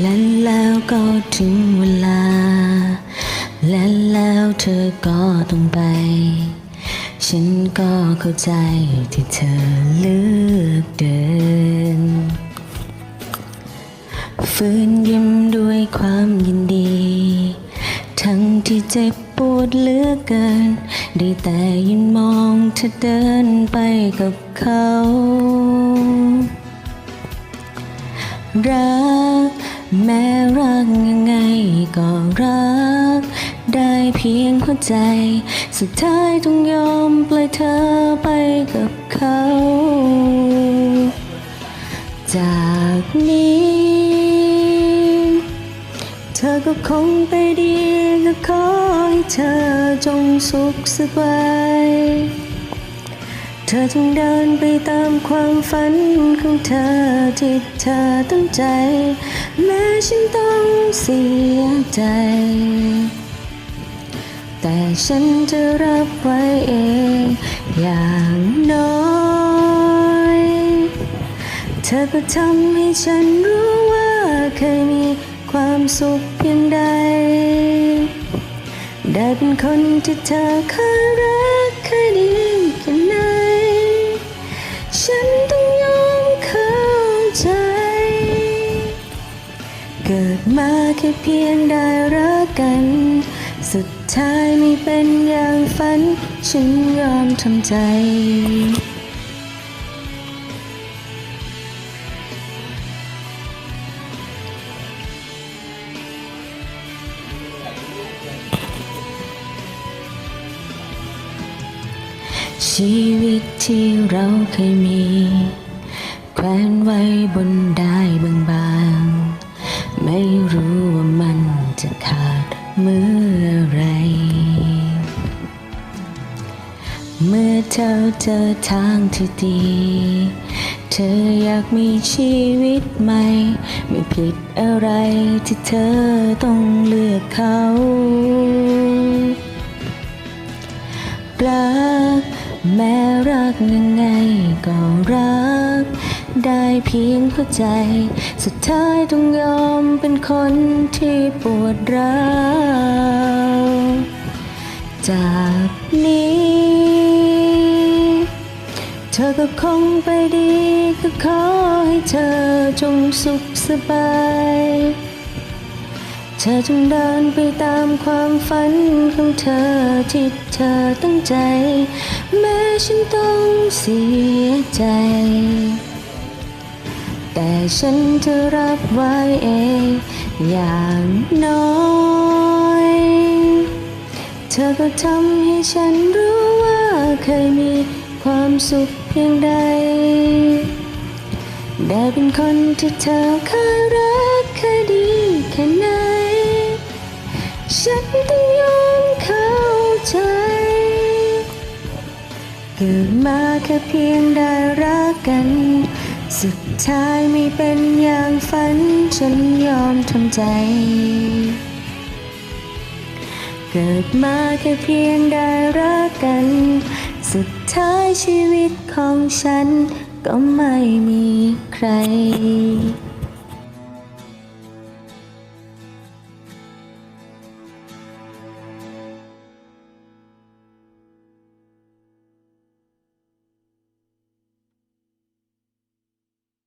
และแล้วก็ถึงเวลา และแล้วเธอก็ต้องไป ฉันก็เข้าใจที่เธอเลือกเดินฝืนยิ้มด้วยความยินดี ทั้งที่เจ็บปวดเหลือเกิน ได้แต่ยืนมองเธอเดินไปกับเขารัก แม้รักยังไงก็รัก ได้เพียงหัวใจ สุดท้ายต้องยอมปล่อยเธอไปกับเขา จากนี้ เธอก็คงไปดีก็ขอให้เธอจงสุขสบาย เธอจึงเดินไปตามความฝันของเธอที่เธอตั้งใจ แม้ฉันต้องเสียใจ แต่ฉันจะรับไว้เองอย่างน้อย เธอก็ทำให้ฉันรู้ว่าเคยมีความสุขเพียงใด ได้เป็นคนที่เธอเคยรัก ต้องยอมเข้าใจ เกิดมาแค่เพียงได้รักกัน สุดท้ายไม่เป็นอย่างฝัน ฉันยอมทำใจ ชีวิตที่เราเคยมี แขวนไว้บนได้บางๆไม่รู้ว่ามันจะขาดเมื่อไร เมื่อเธอเจอทางที่ดี เธออยากมีชีวิตใหม่ ไม่ผิดอะไรที่เธอต้องเลือกเขา รัก แม้รักยังไงก็รัก ได้เพียงหัวใจ สุดท้ายต้องยอมเป็นคนที่ปวดร้าวจากนี้ เธอก็คงไปดีก็ขอให้เธอจงสุขสบาย เธอจงเดินไปตามความฝันของเธอที่เธอตั้งใจ แม้ฉันต้องเสียใจ แต่ฉันจะรับไว้เองอย่างน้อย เธอก็ทำให้ฉันรู้ว่าเคยมีความสุขเพียงใด ได้เป็นคนที่เธอเคยรัก เกิดมาแค่เพียงได้รักกัน สุดท้ายไม่เป็นอย่างฝัน ฉันยอมทำใจ เกิดมาแค่เพียงได้รักกัน สุดท้ายชีวิตของฉันก็ไม่มีใคร